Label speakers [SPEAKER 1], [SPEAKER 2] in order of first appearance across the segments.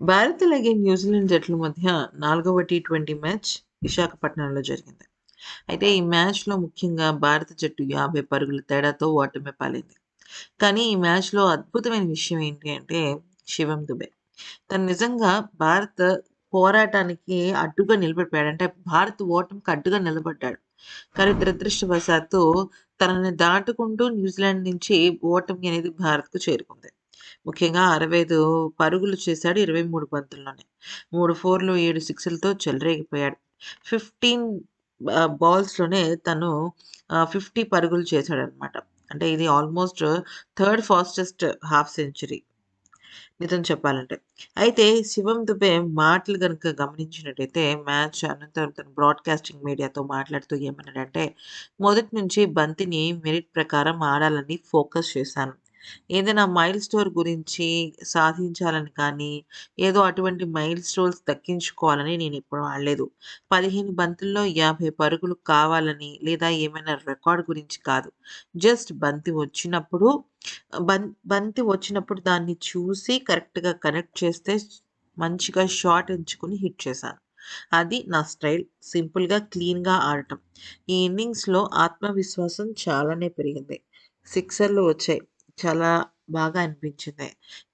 [SPEAKER 1] భారత్ అలాగే న్యూజిలాండ్ జట్ల మధ్య నాలుగవ టీ ట్వంటీ మ్యాచ్ విశాఖపట్నంలో జరిగింది. అయితే ఈ మ్యాచ్‌లో ముఖ్యంగా భారత జట్టు 50 పరుగుల తేడాతో ఓటమి పాలైంది. కానీ ఈ మ్యాచ్‌లో అద్భుతమైన విషయం ఏంటి అంటే శివం దుబే. తను నిజంగా భారత పోరాటానికి అడ్డుగా నిలబడిపోయాడు. అంటే భారత్ ఓటమికి అడ్డుగా నిలబడ్డాడు. కానీ దురదృష్టవశాత్తు తనని దాటుకుంటూ న్యూజిలాండ్ నుంచి ఓటమి అనేది భారత్‌కు చేరుకుంది. ముఖ్యంగా 65 పరుగులు చేశాడు 23 బంతుల్లోనే. మూడు ఫోర్‌లు, ఏడు సిక్స్‌లతో చెలరేగిపోయాడు. ఫిఫ్టీన్ బాల్స్‌లోనే తను ఫిఫ్టీ పరుగులు చేశాడనమాట. అంటే ఇది almost third fastest half century. నిజం చెప్పాలంటే. అయితే శివం దుబే మాటలు కనుక గమనించినట్టయితే మ్యాచ్ అనంతరం తన బ్రాడ్‌కాస్టింగ్ మీడియాతో మాట్లాడుతూ ఏమన్నాడంటే, "మొదటి నుంచి బంతిని మెరిట్ ప్రకారం ఆడాలని ఫోకస్ చేశాను. ఏదైనా మైల్ స్టోర్ గురించి సాధించాలని కానీ, ఏదో అటువంటి మైల్ మైల్‌స్టోన్స్ దక్కించుకోవాలని నేనెప్పుడు ఆడలేదు. 15 బంతుల్లో 50 పరుగులు కావాలని లేదా ఏమైనా రికార్డ్ గురించి కాదు. జస్ట్ బంతి వచ్చినప్పుడు బం బంతి వచ్చినప్పుడు దాన్ని చూసి కరెక్ట్‌గా కనెక్ట్ చేస్తే మంచిగా షాట్ ఎంచుకుని హిట్ చేశాను. అది నా స్టైల్. సింపుల్‌గా, క్లీన్‌గా ఆడటం. ఈ ఇన్నింగ్స్‌లో ఆత్మవిశ్వాసం చాలానే పెరిగింది. సిక్సర్లు వచ్చాయి. చాలా బాగా అనిపించింది.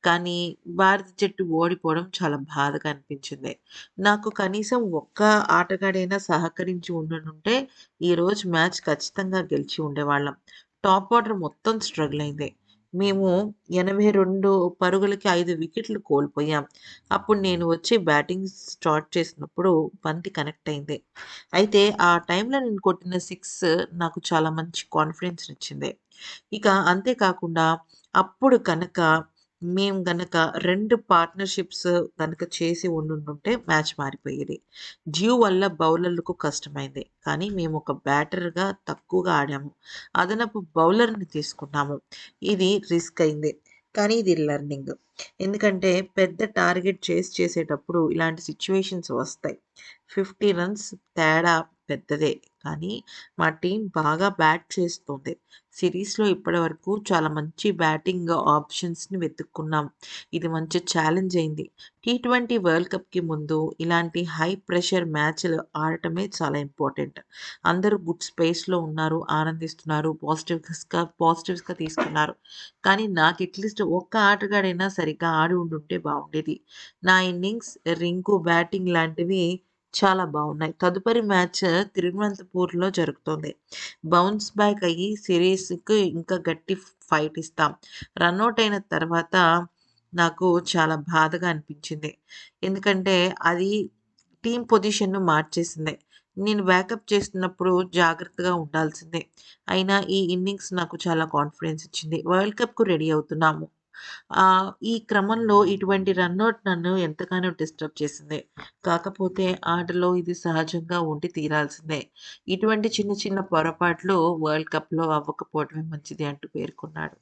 [SPEAKER 1] కానీ భారత జట్టు ఓడిపోవడం చాలా బాధగా అనిపించింది. నాకు కనీసం ఒక్క ఆటగాడైనా సహకరించి ఉండనుంటే ఈరోజు మ్యాచ్ ఖచ్చితంగా గెలిచి ఉండేవాళ్ళం. టాప్ ఆర్డర్ మొత్తం స్ట్రగుల్ అయింది. మేము 82 పరుగులకి ఐదు వికెట్లు కోల్పోయాం. అప్పుడు నేను వచ్చి బ్యాటింగ్ స్టార్ట్ చేసినప్పుడు బంతి కనెక్ట్ అయింది. అయితే ఆ టైంలో నేను కొట్టిన సిక్స్ నాకు చాలా మంచి కాన్ఫిడెన్స్ ఇచ్చింది ఇక అంతేకాకుండా అప్పుడు కనుక మేము గనక రెండు పార్ట్నర్‌షిప్స్ కనుక చేసి ఉండుంటే మ్యాచ్ మారిపోయేది. డ్యూ వల్ల బౌలర్లకు కష్టమైంది. కానీ మేము ఒక బ్యాటర్‌గా తక్కువగా ఆడాము. అదనపు బౌలర్‌ని తీసుకున్నాము. ఇది రిస్క్ అయింది. కానీ ఇది లెర్నింగ్. ఎందుకంటే పెద్ద టార్గెట్ చేసి చేసేటప్పుడు ఇలాంటి సిచ్యువేషన్స్ వస్తాయి. 50 రన్స్ తేడా పెద్దదే. కానీ మా టీం బాగా బ్యాట్ చేస్తుంది సిరీస్‌లో ఇప్పటివరకు చాలా మంచి బ్యాటింగ్ ఆప్షన్స్‌ని వెతుక్కున్నాం. ఇది మంచి ఛాలెంజ్ అయింది. టీ ట్వంటీ వరల్డ్ కప్‌కి ముందు ఇలాంటి హై ప్రెషర్ మ్యాచ్‌లు ఆడటమే చాలా ఇంపార్టెంట్. అందరూ గుడ్ స్పేస్‌లో ఉన్నారు. ఆనందిస్తున్నారు. పాజిటివ్స్‌గా పాజిటివ్స్‌గా తీసుకున్నారు. కానీ నాకు అట్‌లీస్ట్ ఒక్క ఆటగాడైనా సరిగ్గా ఆడి ఉండుంటే బాగుండేది నా ఇన్నింగ్స్, రింగు బ్యాటింగ్ లాంటివి చాలా బాగున్నాయి తదుపరి మ్యాచ్ తిరువనంతపూర్‌లో జరుగుతోంది. బౌన్స్ బ్యాక్ అయ్యి సిరీస్‌కి ఇంకా గట్టి ఫైట్ ఇస్తాం. రన్అట్ అయిన తర్వాత నాకు చాలా బాధగా అనిపించింది. ఎందుకంటే అది టీం పొజిషన్‌ను మార్చేసింది. నేను బ్యాకప్ చేస్తున్నప్పుడు జాగ్రత్తగా ఉండాల్సిందే. అయినా ఈ ఇన్నింగ్స్ నాకు చాలా కాన్ఫిడెన్స్ ఇచ్చింది. వరల్డ్ కప్‌కు రెడీ అవుతున్నాము. ఈ క్రమంలో ఇటువంటి రన్అట్ నన్ను ఎంతగానో డిస్టర్బ్ చేసింది. కాకపోతే ఆటలో ఇది సహజంగా ఉండి తీరాల్సిందే. ఇటువంటి చిన్న చిన్న పొరపాట్లు వరల్డ్ కప్‌లో అవ్వకపోవడమే మంచిది అంటూ పేర్కొన్నాడు.